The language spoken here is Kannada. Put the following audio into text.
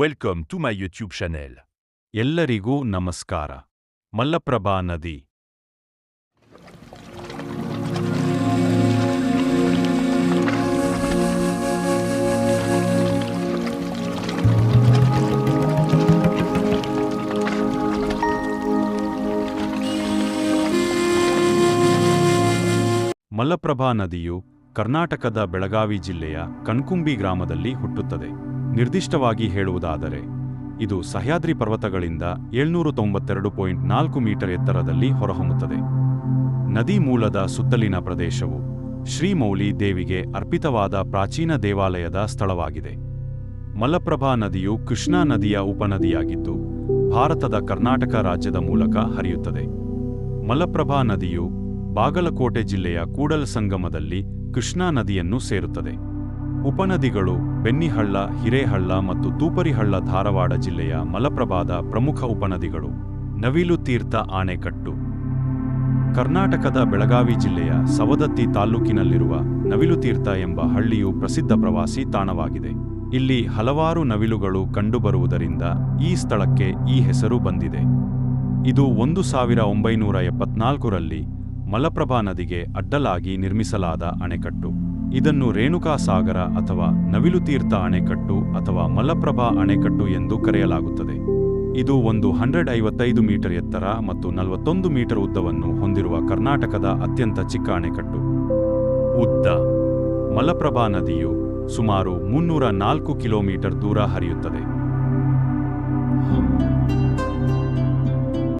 Welcome to my YouTube channel ಎಲ್ಲರಿಗೂ ನಮಸ್ಕಾರ. ಮಲ್ಲಪ್ರಭಾ ನದಿ. ಮಲ್ಲಪ್ರಭಾ ನದಿಯು ಕರ್ನಾಟಕದ ಬೆಳಗಾವಿ ಜಿಲ್ಲೆಯ ಕಣ್ಕುಂಬಿ ಗ್ರಾಮದಲ್ಲಿ ಹುಟ್ಟುತ್ತದೆ. ನಿರ್ದಿಷ್ಟವಾಗಿ ಹೇಳುವುದಾದರೆ, ಇದು ಸಹ್ಯಾದ್ರಿ ಪರ್ವತಗಳಿಂದ ಏಳ್ನೂರು ತೊಂಬತ್ತೆರಡು ಪಾಯಿಂಟ್ ನಾಲ್ಕು ಮೀಟರ್ ಎತ್ತರದಲ್ಲಿ ಹೊರಹೊಮ್ಮುತ್ತದೆ. ನದಿ ಮೂಲದ ಸುತ್ತಲಿನ ಪ್ರದೇಶವು ಶ್ರೀಮೌಲಿ ದೇವಿಗೆ ಅರ್ಪಿತವಾದ ಪ್ರಾಚೀನ ದೇವಾಲಯದ ಸ್ಥಳವಾಗಿದೆ. ಮಲಪ್ರಭಾ ನದಿಯು ಕೃಷ್ಣಾ ನದಿಯ ಉಪನದಿಯಾಗಿದ್ದು, ಭಾರತದ ಕರ್ನಾಟಕ ರಾಜ್ಯದ ಮೂಲಕ ಹರಿಯುತ್ತದೆ. ಮಲಪ್ರಭಾ ನದಿಯು ಬಾಗಲಕೋಟೆ ಜಿಲ್ಲೆಯ ಕೂಡಲ ಸಂಗಮದಲ್ಲಿ ಕೃಷ್ಣಾ ನದಿಯನ್ನು ಸೇರುತ್ತದೆ. ಉಪನದಿಗಳು ಬೆನ್ನಿಹಳ್ಳ, ಹಿರೇಹಳ್ಳ ಮತ್ತು ತೂಪರಿಹಳ್ಳ ಧಾರವಾಡ ಜಿಲ್ಲೆಯ ಮಲಪ್ರಭಾದ ಪ್ರಮುಖ ಉಪನದಿಗಳು. ನವಿಲು ತೀರ್ಥ ಆಣೆಕಟ್ಟು. ಕರ್ನಾಟಕದ ಬೆಳಗಾವಿ ಜಿಲ್ಲೆಯ ಸವದತ್ತಿ ತಾಲ್ಲೂಕಿನಲ್ಲಿರುವ ನವಿಲುತೀರ್ಥ ಎಂಬ ಹಳ್ಳಿಯು ಪ್ರಸಿದ್ಧ ಪ್ರವಾಸಿ ತಾಣವಾಗಿದೆ. ಇಲ್ಲಿ ಹಲವಾರು ನವಿಲುಗಳು ಕಂಡುಬರುವುದರಿಂದ ಈ ಸ್ಥಳಕ್ಕೆ ಈ ಹೆಸರು ಬಂದಿದೆ. ಇದು ಒಂದು ಸಾವಿರ ಒಂಬೈನೂರ ಎಪ್ಪತ್ನಾಲ್ಕರಲ್ಲಿ ಮಲಪ್ರಭಾ ನದಿಗೆ ಅಡ್ಡಲಾಗಿ ನಿರ್ಮಿಸಲಾದ ಅಣೆಕಟ್ಟು ಇದನ್ನು ರೇಣುಕಾ ಸಾಗರ ಅಥವಾ ನವಿಲುತೀರ್ಥ ಅಣೆಕಟ್ಟು ಅಥವಾ ಮಲಪ್ರಭಾ ಅಣೆಕಟ್ಟು ಎಂದು ಕರೆಯಲಾಗುತ್ತದೆ. ಇದು ಒಂದು ಹಂಡ್ರೆಡ್ ಐವತ್ತೈದು ಮೀಟರ್ ಎತ್ತರ ಮತ್ತು ನಲವತ್ತೊಂದು ಮೀಟರ್ ಉದ್ದವನ್ನು ಹೊಂದಿರುವ ಕರ್ನಾಟಕದ ಅತ್ಯಂತ ಚಿಕ್ಕ ಅಣೆಕಟ್ಟು. ಉದ್ದ. ಮಲಪ್ರಭಾ ನದಿಯು ಸುಮಾರು ಮುನ್ನೂರ ನಾಲ್ಕು ಕಿಲೋಮೀಟರ್ ದೂರ ಹರಿಯುತ್ತದೆ.